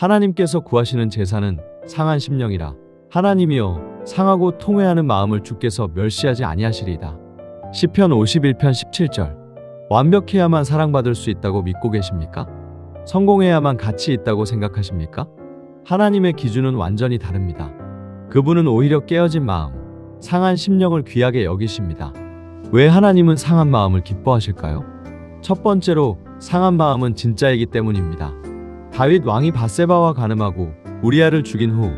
하나님께서 구하시는 제사는 상한 심령이라 하나님이여 상하고 통회하는 마음을 주께서 멸시하지 아니하시리이다. 시편 51편 17절 완벽해야만 사랑받을 수 있다고 믿고 계십니까? 성공해야만 가치 있다고 생각하십니까? 하나님의 기준은 완전히 다릅니다. 그분은 오히려 깨어진 마음, 상한 심령을 귀하게 여기십니다. 왜 하나님은 상한 마음을 기뻐하실까요? 첫 번째로 상한 마음은 진짜이기 때문입니다. 다윗 왕이 바세바와 가늠하고 우리아를 죽인 후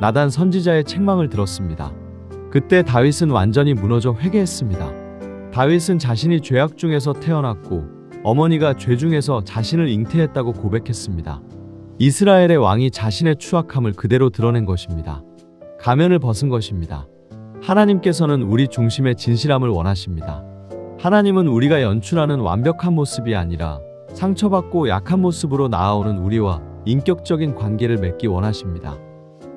나단 선지자의 책망을 들었습니다. 그때 다윗은 완전히 무너져 회개했습니다. 다윗은 자신이 죄악 중에서 태어났고 어머니가 죄 중에서 자신을 잉태했다고 고백했습니다. 이스라엘의 왕이 자신의 추악함을 그대로 드러낸 것입니다. 가면을 벗은 것입니다. 하나님께서는 우리 중심의 진실함을 원하십니다. 하나님은 우리가 연출하는 완벽한 모습이 아니라 상처받고 약한 모습으로 나아오는 우리와 인격적인 관계를 맺기 원하십니다.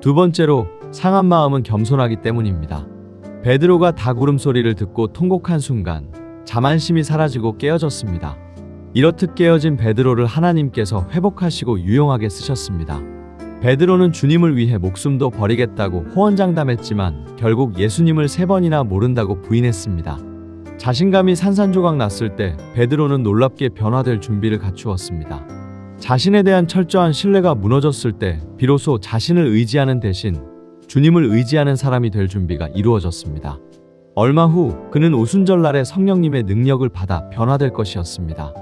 두 번째로 상한 마음은 겸손하기 때문입니다. 베드로가 닭 울음소리를 듣고 통곡한 순간 자만심이 사라지고 깨어졌습니다. 이렇듯 깨어진 베드로를 하나님께서 회복하시고 유용하게 쓰셨습니다. 베드로는 주님을 위해 목숨도 버리겠다고 호언장담했지만 결국 예수님을 세 번이나 모른다고 부인했습니다. 자신감이 산산조각 났을 때 베드로는 놀랍게 변화될 준비를 갖추었습니다. 자신에 대한 철저한 신뢰가 무너졌을 때 비로소 자신을 의지하는 대신 주님을 의지하는 사람이 될 준비가 이루어졌습니다. 얼마 후 그는 오순절날에 성령님의 능력을 받아 변화될 것이었습니다.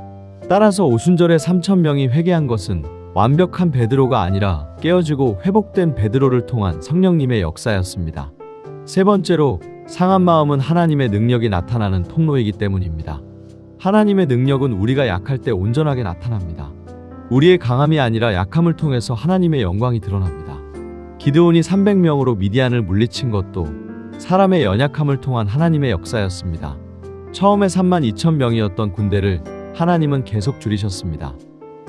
따라서 오순절에 3천 명이 회개한 것은 완벽한 베드로가 아니라 깨어지고 회복된 베드로를 통한 성령님의 역사였습니다. 세 번째로 상한 마음은 하나님의 능력이 나타나는 통로이기 때문입니다. 하나님의 능력은 우리가 약할 때 온전하게 나타납니다. 우리의 강함이 아니라 약함을 통해서 하나님의 영광이 드러납니다. 기드온이 300명으로 미디안을 물리친 것도 사람의 연약함을 통한 하나님의 역사였습니다. 처음에 3만 2천 명이었던 군대를 하나님은 계속 줄이셨습니다.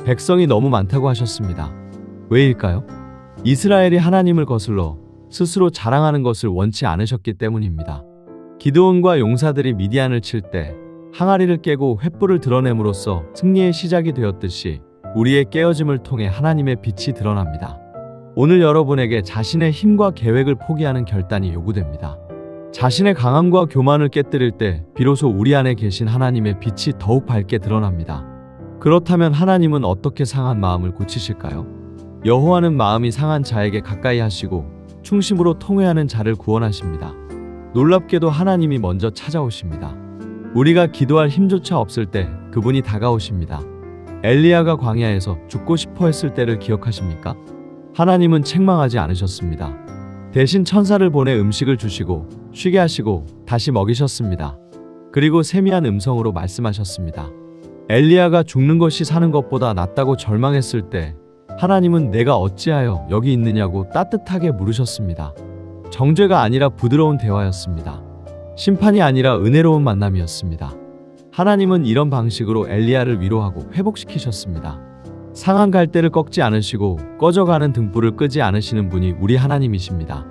백성이 너무 많다고 하셨습니다. 왜일까요? 이스라엘이 하나님을 거슬러 스스로 자랑하는 것을 원치 않으셨기 때문입니다. 기드온과 용사들이 미디안을 칠 때 항아리를 깨고 횃불을 드러냄으로써 승리의 시작이 되었듯이 우리의 깨어짐을 통해 하나님의 빛이 드러납니다. 오늘 여러분에게 자신의 힘과 계획을 포기하는 결단이 요구됩니다. 자신의 강함과 교만을 깨뜨릴 때 비로소 우리 안에 계신 하나님의 빛이 더욱 밝게 드러납니다. 그렇다면 하나님은 어떻게 상한 마음을 고치실까요? 여호와는 마음이 상한 자에게 가까이 하시고 충심으로 통회하는 자를 구원하십니다. 놀랍게도 하나님이 먼저 찾아오십니다. 우리가 기도할 힘조차 없을 때 그분이 다가오십니다. 엘리야가 광야에서 죽고 싶어 했을 때를 기억하십니까? 하나님은 책망하지 않으셨습니다. 대신 천사를 보내 음식을 주시고 쉬게 하시고 다시 먹이셨습니다. 그리고 세미한 음성으로 말씀하셨습니다. 엘리야가 죽는 것이 사는 것보다 낫다고 절망했을 때 하나님은 내가 어찌하여 여기 있느냐고 따뜻하게 물으셨습니다. 정죄가 아니라 부드러운 대화였습니다. 심판이 아니라 은혜로운 만남이었습니다. 하나님은 이런 방식으로 엘리야를 위로하고 회복시키셨습니다. 상한 갈대를 꺾지 않으시고 꺼져가는 등불을 끄지 않으시는 분이 우리 하나님이십니다.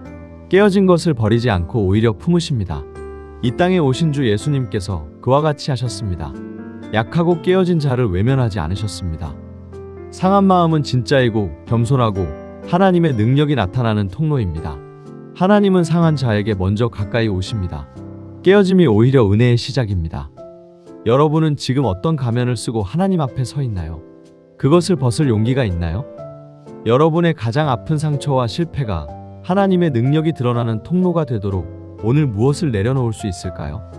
깨어진 것을 버리지 않고 오히려 품으십니다. 이 땅에 오신 주 예수님께서 그와 같이 하셨습니다. 약하고 깨어진 자를 외면하지 않으셨습니다. 상한 마음은 진짜이고 겸손하고 하나님의 능력이 나타나는 통로입니다. 하나님은 상한 자에게 먼저 가까이 오십니다. 깨어짐이 오히려 은혜의 시작입니다. 여러분은 지금 어떤 가면을 쓰고 하나님 앞에 서 있나요? 그것을 벗을 용기가 있나요? 여러분의 가장 아픈 상처와 실패가 하나님의 능력이 드러나는 통로가 되도록 오늘 무엇을 내려놓을 수 있을까요?